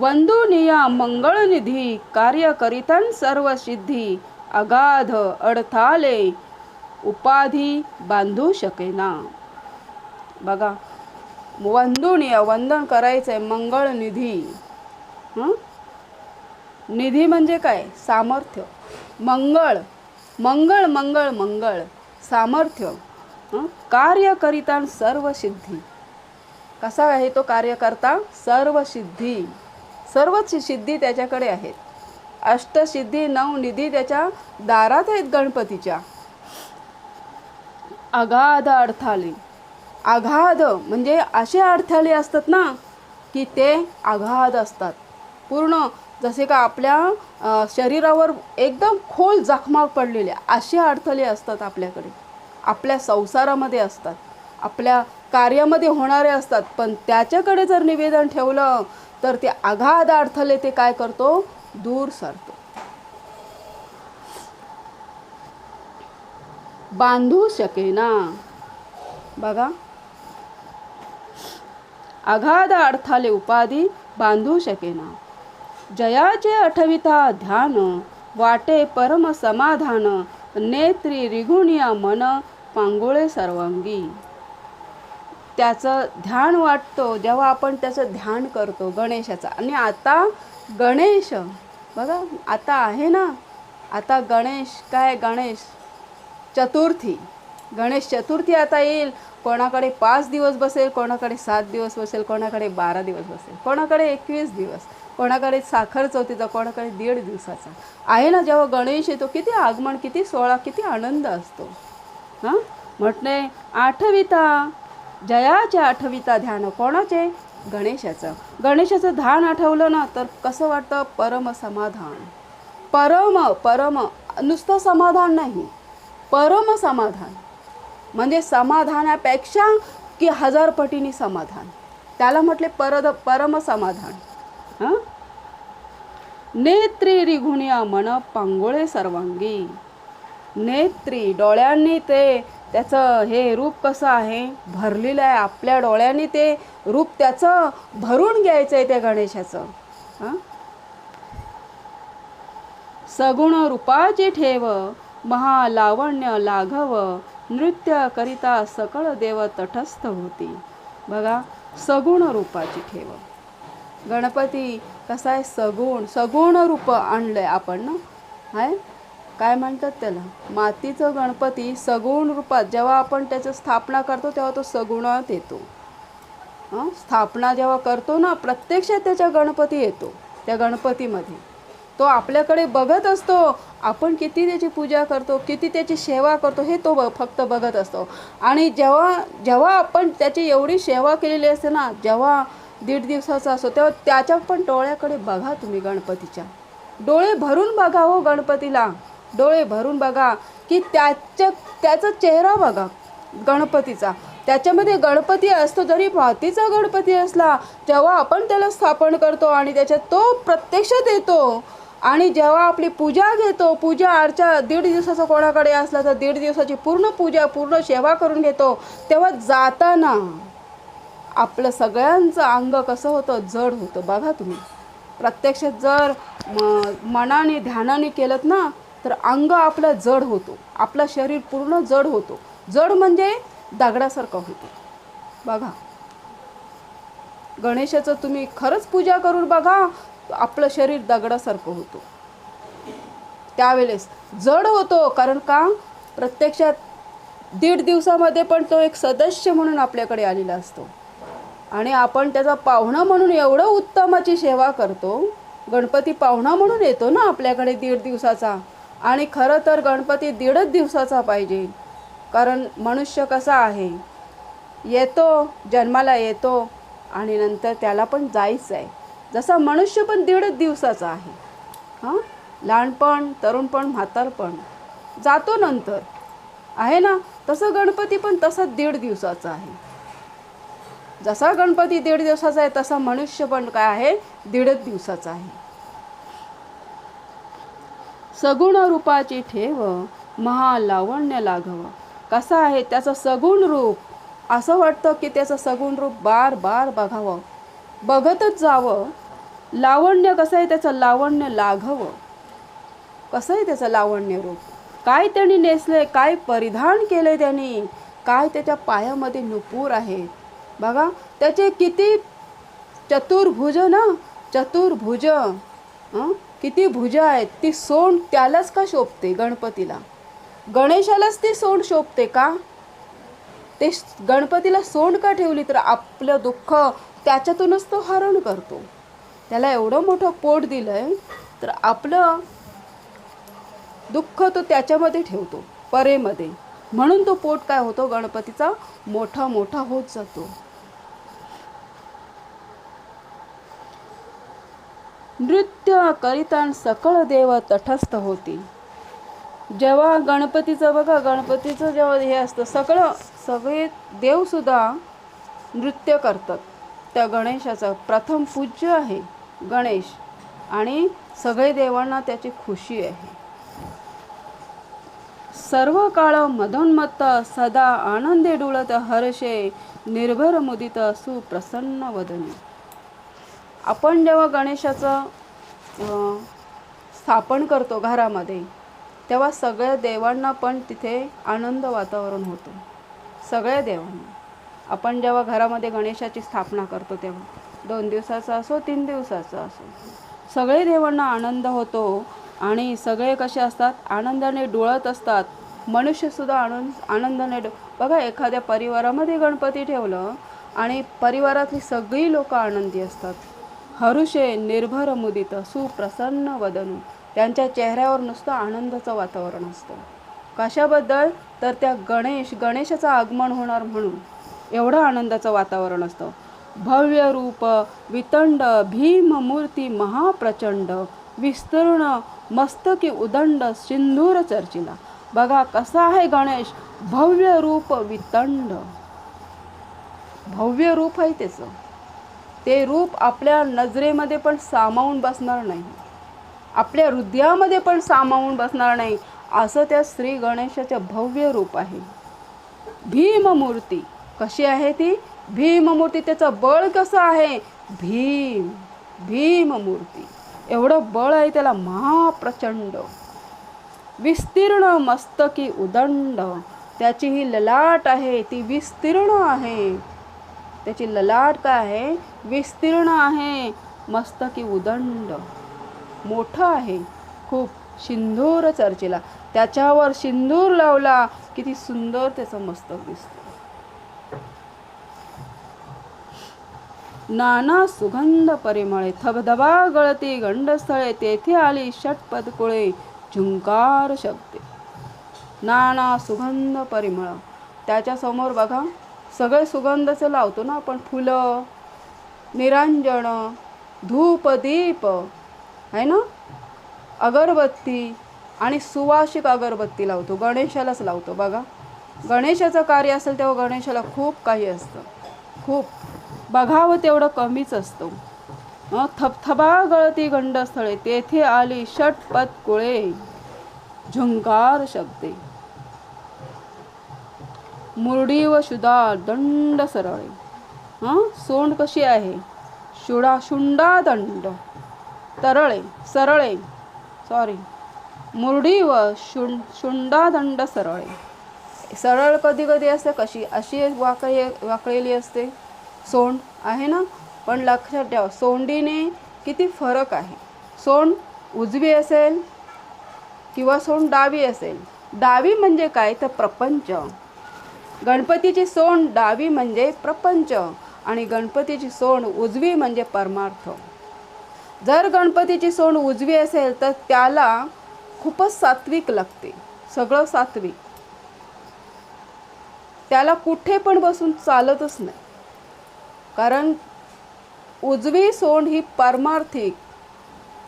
वंदुनिया मंगळनिधी कार्य करीतन सर्व सिद्धी अगाध अडथाले उपाधी बांधू शकेना. बघा वंदुनिया वंदन करायचंय मंगळनिधी हं? निधी म्हणजे काय? सामर्थ्य. मंगळ मंगळ मंगळ मंगळ. सामर्थ्य. हं? कार्य करिता सर्व सिद्धी. कसा आहे तो कार्यकर्ता? सर्व सिद्धी. सर्वच सिद्धी त्याच्याकडे आहेत. अष्टसिद्धी नऊ निधी त्याच्या दारात आहेत गणपतीच्या. अगाध अडथाले आघाध म्हणजे असे अडथळे असतात ना की ते आघाध असतात. पूर्ण जसे का आपल्या शरीरावर एकदम खोल जखमा पडलेल्या असे अडथळे असतात आपल्याकडे. आपल्या संसारामध्ये असतात. आपल्या कार्यामध्ये होणारे असतात. पण त्याच्याकडे जर निवेदन ठेवलं तर ते आघाध अडथळे ते काय करतो? दूर सरतो. बांधू शकेना बघा. अगाध अडथाले उपाधी बांधू शकेना जयाचे आठविता ध्यान वाटे परम समाधान नेत्री रिगुणिया मन पांगोळे सर्वांगी. त्याचं ध्यान वाटतो जेव्हा आपण त्याचं ध्यान करतो गणेशाचं. आणि आता गणेश बघा आता आहे ना आता गणेश काय गणेश? चतुर्थी. गणेश चतुर्थी आता येईल. कोणाकडे पाच दिवस बसेल कोणाकडे सात दिवस बसेल कोणाकडे बारा दिवस बसेल कोणाकडे एकवीस दिवस कोणाकडे साखर चौथीचा कोणाकडे दीड दिवसाचा. आहे ना जेव्हा गणेश येतो किती आगमन किती सोहळा किती आनंद असतो. हां? म्हटणे आठविता. जयाचे आठविता ध्यान कोणाचे? गणेशाचं. गणेशाचं ध्यान आठवलं ना तर कसं वाटतं? परम समाधान. परम परम नुसतं समाधान नाही. परम समाधान. म्हणजे समाधानापेक्षा की हजार पटीने समाधान. त्याला म्हटले परद परम समाधान. हां? नेत्री रिघुण्या मन पांगोळे सर्वांगी. नेत्री डोळ्यांनी ते त्याचं हे रूप कसं आहे? भरलेलं आहे आपल्या डोळ्यांनी ते रूप त्याचं भरून घ्यायचं आहे त्या गणेशाचं. हां? सगुण रूपाची ठेव महालावण्य लाघव नृत्य करिता सकळ देव तटस्थ होती. बघा सगुण रूपाची ठेव. गणपती कसा आहे? सगुण सगुण रूप आणलं आहे आपण ना? आहे काय म्हणतात त्याला? मातीचं गणपती सगुण रूपात जेव्हा आपण त्याचं स्थापना करतो तेव्हा तो सगुणात येतो. स्थापना जेव्हा करतो ना प्रत्यक्षात त्याच्या गणपती येतो त्या गणपतीमध्ये. तो आपल्याकडे बघत असतो आपण किती त्याची पूजा करतो किती त्याची सेवा करतो हे तो ब फक्त बघत असतो. आणि जेव्हा जेव्हा आपण त्याची एवढी सेवा केलेली असते ना जेव्हा दीड दिवसाचा असतो तेव्हा त्याच्या पण डोळ्याकडे बघा तुम्ही गणपतीच्या. डोळे भरून बघा हो गणपतीला. डोळे भरून बघा की त्याच्या त्याचा चेहरा बघा गणपतीचा. त्याच्यामध्ये गणपती असतो जरी मातीचा गणपती असला जेव्हा आपण त्याला स्थापन करतो आणि त्याच्यात तो प्रत्यक्षात येतो आणि जेव्हा आपली पूजा घेतो पूजा अर्चा दीड दिवसाचा कोणाकडे असला तर दीड दिवसाची पूर्ण पूजा पूर्ण सेवा करून घेतो तेव्हा जाताना आपलं सगळ्यांचं अंग कसं होतं? जड होतं. बघा तुम्ही. प्रत्यक्षात जर म मनाने ध्यानाने केलं ना तर अंग आपलं जड होतो. आपलं शरीर पूर्ण जड होतो. जड म्हणजे दगडासारखं होतो. बघा. गणेशाचं तुम्ही खरंच पूजा करून बघा आपलं शरीर दगडासारखं होतं. त्यावेळेस जड होतो कारण का? प्रत्यक्षात दीड दिवसामध्ये पण तो एक सदस्य म्हणून आपल्याकडे आलेला असतो. आणि आपण त्याचा पाहुणा म्हणून एवढं उत्तमाची सेवा करतो. गणपती पाहुणा म्हणून येतो ना आपल्याकडे दीड दिवसाचा. आणि खरं तर गणपती दीडच दिवसाचा पाहिजे. कारण मनुष्य कसा आहे? येतो जन्माला येतो आणि नंतर त्याला पण जायचं आहे. जसा मनुष्य पण दीडच दिवसाचा आहे. हां? लहानपण तरुणपण म्हातारपण. जातो नंतर. आहे ना? तसं गणपती पण तसं दीड दिवसाचा आहे. जसा गणपती दीड दिवसाचा आहे तसा मनुष्य पण काय आहे? दीडच दिवसाचा आहे. सगुण रूपाची ठेव महालावण्य लाघव. कसं आहे त्याचं सगुण रूप? असं वाटतं की त्याचं सगुण रूप बार बार बघावं. बघतच जावं. लावण्य कसं आहे त्याचं लावण्य लाघव. कसं आहे त्याचं लावण्य रूप? काय त्यांनी नेसले काय परिधान केले त्यांनी? काय त्याच्या पायामध्ये नुपूर आहे? बघा त्याचे किती चतुर्भुज ना? चतुर्भुज हं? किती भुजा आहेत ती सोंड त्यालाच का शोभते गणपतीला? गणेशालाच ती सोंड शोभते का? ते गणपतीला सोंड का ठेवली तर आपलं दुःख त्याच्यातूनच तो हरण करतो. त्याला एवढं मोठं पोट दिलंय तर आपलं दुःख तो त्याच्यामध्ये ठेवतो परेमध्ये. म्हणून तो पोट काय होतो? गणपतीचा मोठा मोठा होत जातो. नृत्य करिता सकळ देव तटस्थ होती. जेव्हा गणपतीचं बघा गणपतीचं जेव्हा हे असतं सगळं सगळे देवसुद्धा नृत्य करतात. त्या गणेशाचं प्रथम पूज्य आहे गणेश आणि सगळे देवांना त्याची खुशी आहे. सर्व काळ मदोन्मत्त सदा आनंदे डुळत हर्षे निर्भर मुदित सुप्रसन्न वदने. आपण जेव्हा गणेशाचं स्थापन करतो घरामध्ये तेव्हा सगळ्या देवांना पण तिथे आनंद वातावरण होतं. सगळ्या देवांना. आपण जेव्हा घरामध्ये गणेशाची स्थापना करतो तेव्हा. दोन दिवसाचा असो तीन दिवसाचा असो. सगळे देवांना आनंद होतो आणि सगळे कसे असतात? आनंदाने डोळत असतात. मनुष्यसुद्धा आनंद आनंदाने डो बघा एखाद्या परिवारामध्ये गणपती ठेवलं आणि परिवारातली सगळी लोकं आनंदी असतात. हरुषे निर्भर मुदित सुप्रसन्न वदनू. त्यांच्या चेहऱ्यावर नुसतं आनंदाचं वातावरण असतं. कशाबद्दल? तर त्या गणेश गणेशाचं आगमन होणार म्हणून. एवढं आनंदाचं वातावरण असतं. भव्य रूप वितंड भीम मूर्ती महाप्रचंड विस्तीर्ण मस्तकी उदंड सिंदूर चर्चिला. बघा कसा आहे गणेश. भव्य रूप वितंड. भव्य रूप आहे त्याचं. ते रूप आपल्या नजरेमध्ये पण सामावून बसणार नाही. आपल्या हृदयामध्ये पण सामावून बसणार नाही असं त्या श्री गणेशाचं भव्य रूप आहे. भीममूर्ती कशी आहे ती? भीममूर्ती त्याचं बळ कसं आहे? भीम भीममूर्ती. एवढं बळ आहे त्याला महाप्रचंड. विस्तीर्ण मस्तकी उदंड. त्याची ही ललाट आहे ती विस्तीर्ण आहे. त्याची ललाट काय आहे? विस्तीर्ण आहे. मस्त की उदंड. मोठं आहे. खूप सिंदूर चर्चेला. त्याच्यावर सिंदूर लावला. किती सुंदर त्याचं मस्तक दिसतं. नाना सुगंध परिमळे. थबधबा गळती गंडस्थळे. तेथे आली षटपद कुळे. झुंकार शब्दे. नाना सुगंध परिमळ. त्याच्यासमोर बघा. सगळे सुगंधाचं लावतो ना आपण फुलं निरांजन धूप दीप आहे ना? अगरबत्ती आणि सुवासिक अगरबत्ती लावतो गणेशालाच लावतो. बघा गणेशाचं कार्य असेल तेव्हा गणेशाला खूप काही असतं. खूप. बघावं तेवढं कमीच असतं. थपथबा गळती गंडस्थळे तेथे आली षटपत कुळे. झुंकार शब्दे. मुरडी व शुदा दंड सरळे. हां? सोंड कशी आहे? शुडा शुंडा दंड. तरळे सरळे. सॉरी मुरडी व शुं शुंडा दंड सरळे. सरळ कधी कधी असते कशी? अशी वाकळी वाकळेली असते. सोंड आहे ना? पण लक्षात ठेवा सोंडीने किती फरक आहे. सोंड उजवी असेल किंवा सोंड डावी असेल. डावी म्हणजे काय? तर प्रपंच. गणपतीची सोंड डावी म्हणजे प्रपंच आणि गणपतीची सोंड उजवी म्हणजे परमार्थ. जर गणपतीची सोंड उजवी असेल तर त्याला खूपच सात्विक लागते. सगळं सात्विक. त्याला कुठे पण बसून चालतच नाही. कारण उजवी सोंड ही पारमार्थिक.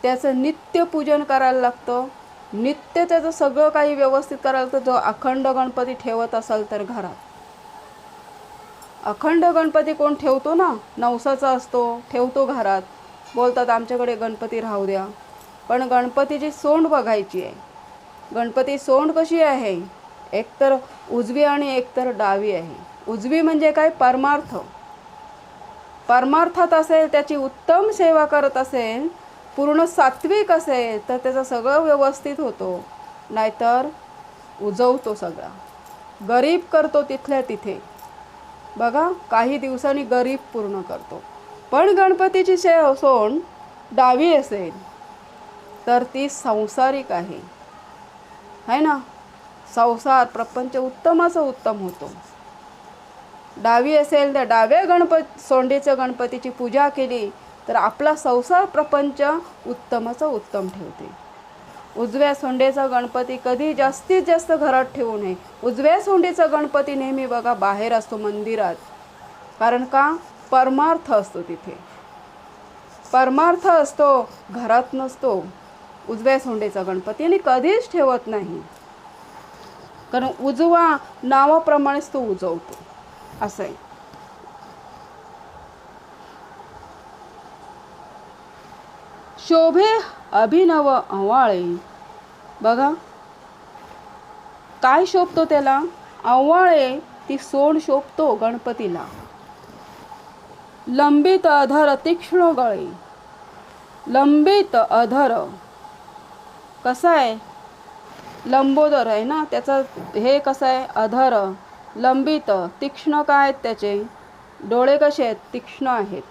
त्याचं नित्य पूजन करायला लागतं. नित्य त्याचं सगळं काही व्यवस्थित करायला लागतं. जो अखंड गणपती ठेवत असाल तर घरात. अखंड गणपती कोण ठेवतो ना नवसाचा असतो ठेवतो घरात. बोलतात आमच्याकडे गणपती राहू द्या. पण गणपतीची सोंड बघायची आहे. गणपती सोंड कशी आहे? एकतर उजवी आणि एकतर डावी आहे. उजवी म्हणजे काय? परमार्थ. परमार्थात असेल त्याची उत्तम सेवा करत असेल पूर्ण सात्विक असेल तर त्याचं सगळं व्यवस्थित होतो. नाहीतर उजवतो सगळा. गरीब करतो तिथल्या तिथे. बघा काही दिवसांनी गरीब पूर्ण करतो. पण गणपतीची शे सोन डावी असेल तर ती संसारिक आहे. है ना? संसार प्रपंच उत्तमाचं उत्तम होतो. डावी असेल तर डाव्या गणपत सोंडीचं गणपतीची पूजा केली तर आपला संसार प्रपंच उत्तमाचं उत्तम ठेवते. उजव्या सोंडेचा गणपती कधी जास्तीत जास्त घरात ठेवू नये. उजव्या सोंडेचा गणपती नेहमी बघा बाहेर असतो मंदिरात. कारण का? परमार्थ असतो तिथे. परमार्थ असतो घरात नसतो. उजव्या सोंडेचा गणपती आणि कधीच ठेवत नाही. कारण उजवा नावाप्रमाणेच तो उजवतो. असं आहे शोभे अभिनव अवाळे बघा. काय शोभतो त्याला? अवाळे ती सोड शोभतो गणपतीला. लंबित अधर तीक्ष्ण गळे. लंबित अधर. कसं आहे? लंबोदर आहे ना? त्याचं हे कसं आहे? अधर. लंबित. तीक्ष्ण काय आहेत त्याचे? डोळे कसे आहेत? तीक्ष्ण आहेत.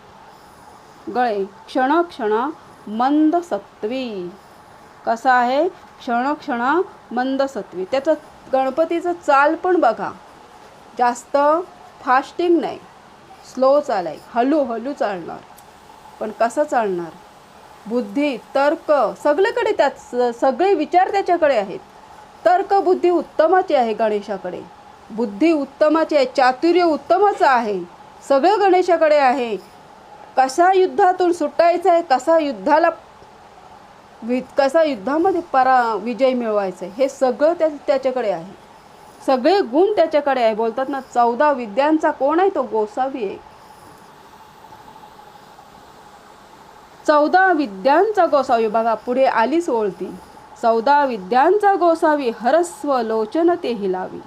गळे. क्षण क्षणा मंद सत्वी कसं आहे? क्षण मंद सत्वी त्याचं गणपतीचं चाल पण बघा. जास्त फास्टिंग नाही. स्लो चालाय. हलू हलू चालणार. पण कसं चालणार? बुद्धी तर्क सगळीकडे त्यात स- सगळे विचार त्याच्याकडे आहेत. तर्क बुद्धी उत्तमाची आहे गणेशाकडे. बुद्धी उत्तमाची आहे चातुर्य उत्तमाचं आहे. सगळं गणेशाकडे आहे. कसा युद्धातून सुटायचं आहे कसा युद्धाला वि कसा युद्धामध्ये परा विजय मिळवायचा आहे हे सगळं त्या त्याच्याकडे आहे. सगळे गुण त्याच्याकडे आहे. बोलतात ना चौदा विद्यांचा कोण आहे तो? गोसावी आहे. चौदा विद्यांचा गोसावी. बघा पुढे आलीच ओळती चौदा विद्यांचा गोसावी हरस्व लोचन ते हिलावी.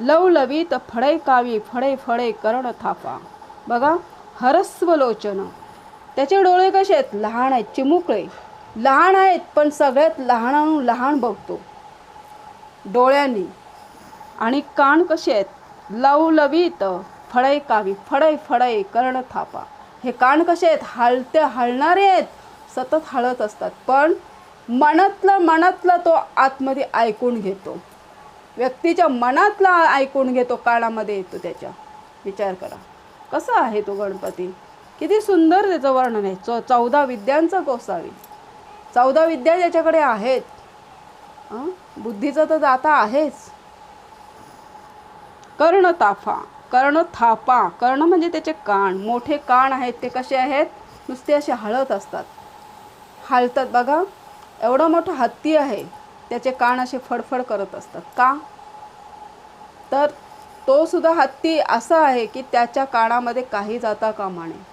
लवलवीत फळे कावी फळे फळे कर्ण थापा. बघा हरस्वलोचन. त्याचे डोळे कसे आहेत? लहान आहेत चिमुकळे. लहान आहेत पण सगळ्यात लहान लहान बघतो. डोळ्यांनी. आणि कान कसे आहेत? लवलवीत. फळे कावी फळे फळे कर्ण थापा. हे कान कसे आहेत? हालते हलणारे आहेत. सतत हळत असतात. पण मनातलं मनातलं तो आतमध्ये ऐकून घेतो. व्यक्तीच्या मनातला ऐकून घेतो कानामध्ये येतो त्याच्या. विचार करा. कसा आहे तो गणपती? किती सुंदर त्याचं वर्णन आहे. चौ चौदा विद्यांचा गोसावी. चौदा विद्या त्याच्याकडे आहेत बुद्धीचं तर जाता आहेच. कर्ण ताफा कर्ण थापा कर्ण म्हणजे त्याचे कान. मोठे कान आहेत ते कसे आहेत? नुसते असे हळत असतात. हालतात बघा. एवढा मोठा हत्ती आहे. त्याचे कान असे फडफड करत असतात. का? तर तो सुद्धा हत्ती असा आहे की त्याच्या कानामध्ये काही जाता कामा नये.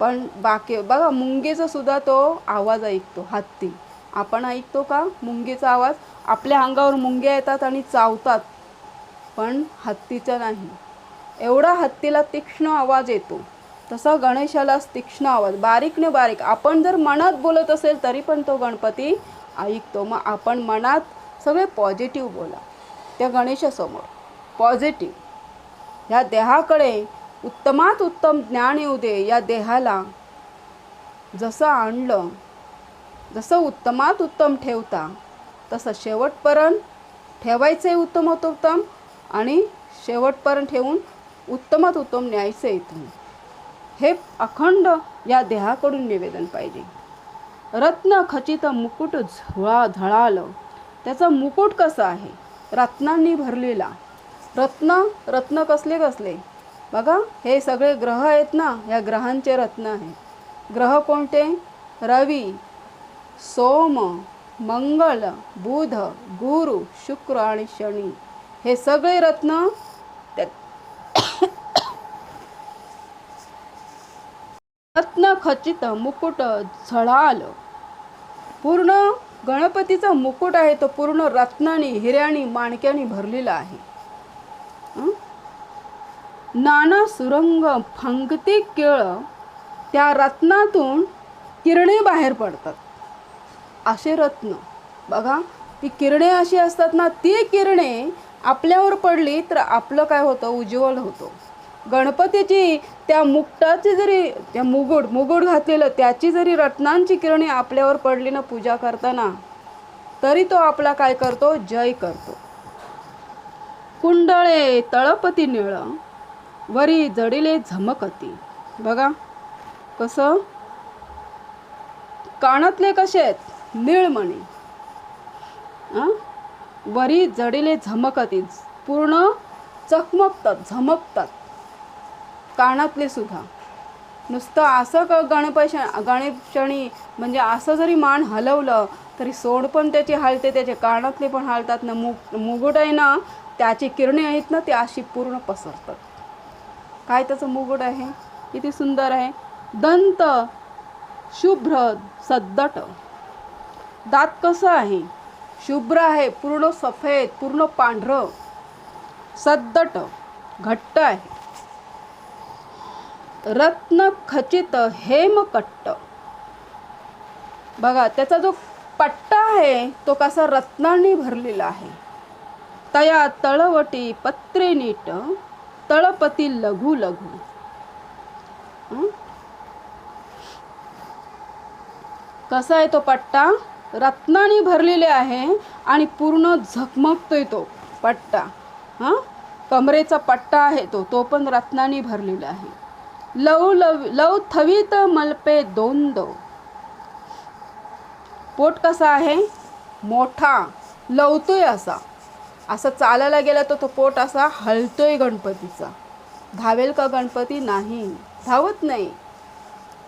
पण बाकी बघा मुंगीचा सुद्धा तो आवाज ऐकतो हत्ती. आपण ऐकतो का मुंगीचा आवाज? आपल्या अंगावर मुंग्या येतात आणि चावतात पण हत्तीचा नाही. एवढा हत्तीला तीक्ष्ण आवाज येतो. तसा गणेशाला तीक्ष्ण आवाज बारीकने बारीक. आपण जर मनात बोलत असेल तरी पण तो गणपती ऐकतो. मग आपण मनात सगळे पॉझिटिव्ह बोला. त्या गणेशासमोर. पॉझिटिव्ह. ह्या देहाकडे उत्तमात उत्तम ज्ञान येऊ दे. या देहाला जसं आणलं जसं उत्तमात उत्तम ठेवता तसं शेवटपर्यंत ठेवायचं आहे उत्तमात उत्तम आणि शेवटपर्यंत ठेवून उत्तमात उत्तम न्यायचं आहे इथून. हे अखंड या देहाकडून निवेदन पाहिजे. रत्न खचित मुकुट झुळा झळालं. त्याचा मुकुट कसा आहे? रत्नांनी भरलेला. रत्न रत्न कसले कसले? बघा हे सगळे ग्रह आहेत ना या ग्रहांचे रत्न आहे. ग्रह कोणते? रवी सोम मंगळ बुध गुरु शुक्र आणि शनी. हे सगळे रत्न रत्न खचित मुकुट झळाल. पूर्ण गणपतीचा मुकुट आहे तो पूर्ण रत्नानी हिऱ्यानी माणक्यानी भरलेला आहे. नाना सुरंग फंगती केळ त्या रत्नातून किरणे बाहेर पडतात. असे रत्न. बघा ती किरणे अशी असतात ना ती किरणे आपल्यावर पडली तर आपलं काय होतं? उज्ज्वल होतं. गणपतीची त्या मुकटाची जरी त्या मुगुड मुगुड घातलेलं त्याची जरी रत्नांची किरणे आपल्यावर पडली ना पूजा करताना तरी तो आपला काय करतो? जय करतो. कुंडळे तळपती निळ वरी जडिले झमकती. बघा कसं? कानातले कसे आहेत? निळमणी. वरी जडिले झमकती. पूर्ण चकमकतात झमकतात. कानातले सुद्धा. नुसतं असं क गणपश गणेशणी म्हणजे असं जरी मान हलवलं तरी सोड पण त्याची हलते त्याचे कानातले पण हलतात. ना मुग मुगुट आहे ना त्याची किरणे आहेत ना ती अशी पूर्ण पसरतात. काय त्याचं मुगड आहे? किती सुंदर आहे. दंत शुभ्र सद्दट. दात कसं आहे? शुभ्र आहे पूर्ण सफेद पूर्ण पांढरं. सद्दट घट्ट आहे. रत्न खचित हेमकट्ट बघा त्याचा जो पट्टा आहे तो कसा रत्नांनी भरलेला आहे. तया तळवटी पत्रे नीट तळपती लघु लघु. कसा आहे तो पट्टा? रत्नाने भरलेले आहे आणि पूर्ण झकमकतोय तो पट्टा. हां? कमरेचा पट्टा आहे तो तो पण रत्नाने भरलेला आहे. लव लव लव थवीत मलपे दोंद. पोट कसा आहे? मोठा लवतोय असा. असं चालायला गेला तर तो पोट असा हलतोय गणपतीचा. धावेल का गणपती? नाही. धावत नाही.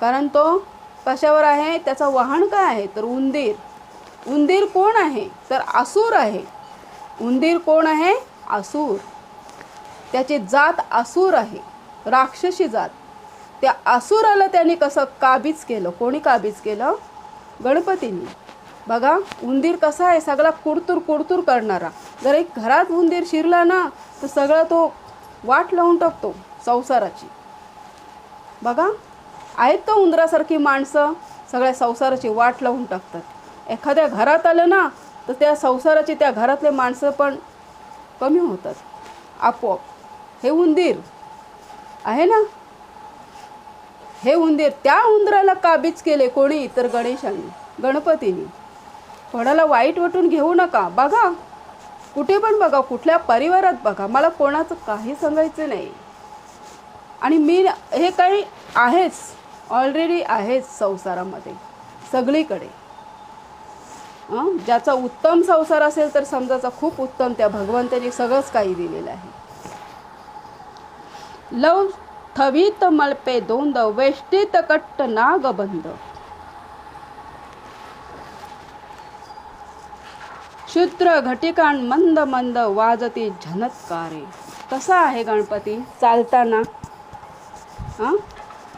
कारण तो कशावर आहे? त्याचं वाहन काय आहे? तर उंदीर. उंदीर कोण आहे? तर असूर आहे. उंदीर कोण आहे? आसूर. त्याची जात आसूर आहे. राक्षसी जात. त्या आसुराला त्याने कसं काबीज केलं? कोणी काबीज केलं? गणपतींनी. बघा उंदीर कसा आहे सगळा कुडतूर कुडतूर करणारा. जर एक घरात उंदीर शिरला ना तर सगळा तो वाट लावून टाकतो संसाराची. बघा आहेत का उंदरासारखी माणसं? सगळ्या संसाराची वाट लावून टाकतात. एखाद्या घरात आलं ना तर त्या संसाराची त्या घरातले माणसं पण कमी होतात. आपोआप. हे उंदीर. आहे ना? हे उंदीर त्या उंदराला काबीज केले कोणी? तर गणेशाने गणपतीने. कोणाला वाईट वाटून घेऊ नका. बघा. कुठे पण बघा कुठल्या परिवारात बघा. मला कोणाचं काही सांगायचं नाही. आणि मी हे काही आहेच. ऑलरेडी आहेच संसारामध्ये. सगळीकडे. ज्याचा उत्तम संसार असेल तर समजाचा खूप उत्तम. त्या भगवंताने सगळंच काही दिलेलं आहे. लव थवीत मलपे दोंद वेष्टीत कट्ट नागबंद शूद्र घटिकाण मंद मंद वाजती झनत्कारे. कसा आहे गणपती? चालताना? हां?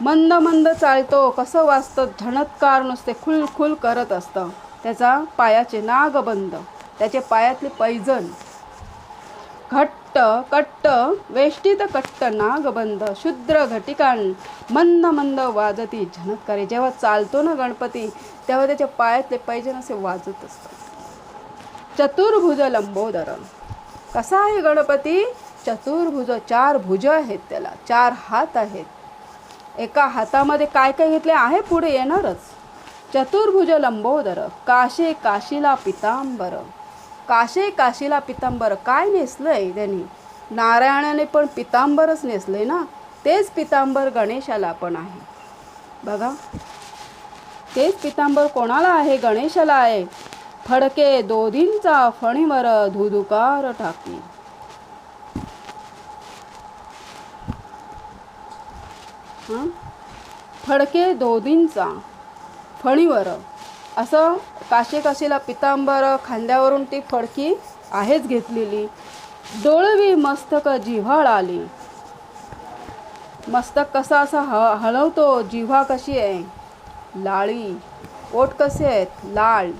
मंद मंद चालतो कसं वाजतं? झणत्कार नुसते खुल खुल करत असतं. त्याचा पायाचे नागबंद त्याचे पायातले पैजन घट्ट कट्ट वेष्टीत कट्ट नागबंद शुद्र घटिकाण मंद मंद वाजती झनत्कारे. जेव्हा चालतो ना गणपती तेव्हा त्याच्या पायातले पैजन असे वाजत असतात. चतुर्भुज लंबोदर कसा आहे गणपती चतुर्भुज चार भुज आहेत त्याला चार हात आहेत. एका हातामध्ये काय काय घेतले आहे? पुढे येणारच. चतुर्भुज लंबोदर काशे काशीला पितांबर. काशे काशीला पितांबर काय नेसलंय त्यांनी? नारायणाने पण पितांबरच नेसलंय ना? तेच पितांबर गणेशाला पण आहे. बघा. तेच पितांबर कोणाला आहे? गणेशाला आहे. फडके दोधींचा फणीवर धुधुकार टाकी. फडके दोधींचा फणीवर. असं काशे काशीला पितांबर खांद्यावरून ती फडकी आहेच घेतलेली. डोळवी मस्तक जिव्हाळ आली. मस्तक कसा असा ह हलवतो जिव्हा कशी आहे? लाळी. ओट कसे आहेत? लाल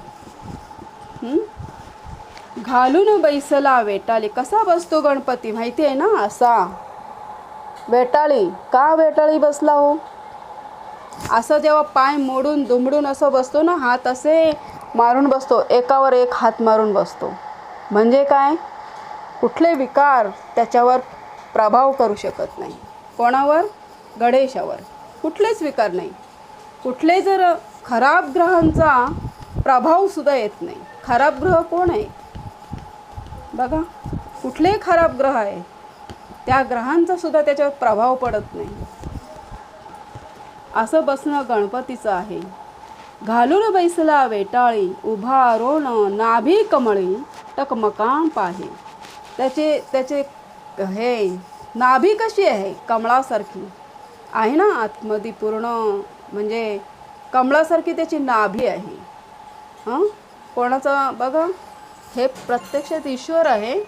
घालून बैसला वेटाळी कसा बसतो गणपती? माहिती आहे ना असा. वेटाळी का वेटाळी बसला हो? असं जेव्हा पाय मोडून दुमडून असं बसतो ना हात असे मारून बसतो. एकावर एक हात मारून बसतो. म्हणजे काय? कुठले विकार त्याच्यावर प्रभाव करू शकत नाही. कोणावर? गणेशावर. कुठलेच विकार नाही. कुठले जर खराब ग्रहांचा प्रभावसुद्धा येत नाही. खराब ग्रह कोण आहे? बघा कुठलेही खराब ग्रह आहे त्या ग्रहांचा सुद्धा त्याच्यावर प्रभाव पडत नाही. असं बसणं गणपतीचं आहे. घालून बैसला वेटाळी उभा रोण नाभी कमळी टकमकाम पाहे. त्याचे त्याचे हे नाभी कशी आहे? कमळासारखी. आहे ना आतमध्ये पूर्ण म्हणजे कमळासारखी त्याची नाभी आहे. हां? कोणाचा बघा? हे प्रत्यक्षात ईश्वर आहे.